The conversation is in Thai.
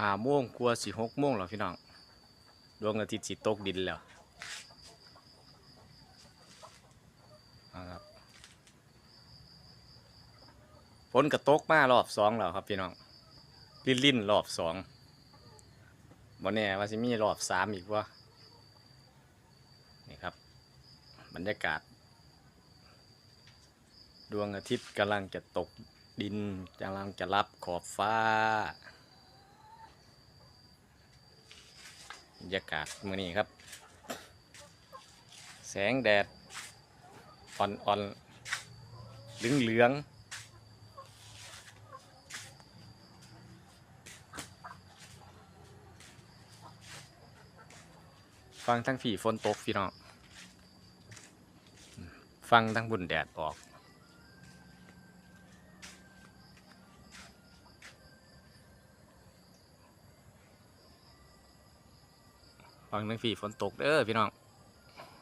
หาโมงกลัวาสิหกโมงแล้วพี่น้อง ดวงอาทิตย์สิตกดินแล้วครับฝนกระตกมารอบสองแล้วครับพี่น้อง ลิ่นลิ่นรอบสองบ่แน่ว่าสิมีรอบสามอีกวะนี่ครับ บรรยากาศ ดวงอาทิตย์กำลังจะตกดินกำลังจะรับขอบฟ้า บรร ยากาศมื้อนี้ครับ แสงแดดอ่อนๆเหลืองเหลืองๆฟังทั้งผีฝนตกพี่น้องฟังทั้งบุญแดดออก ฟังทั้งผีฝนตกเด้อพี่น้อง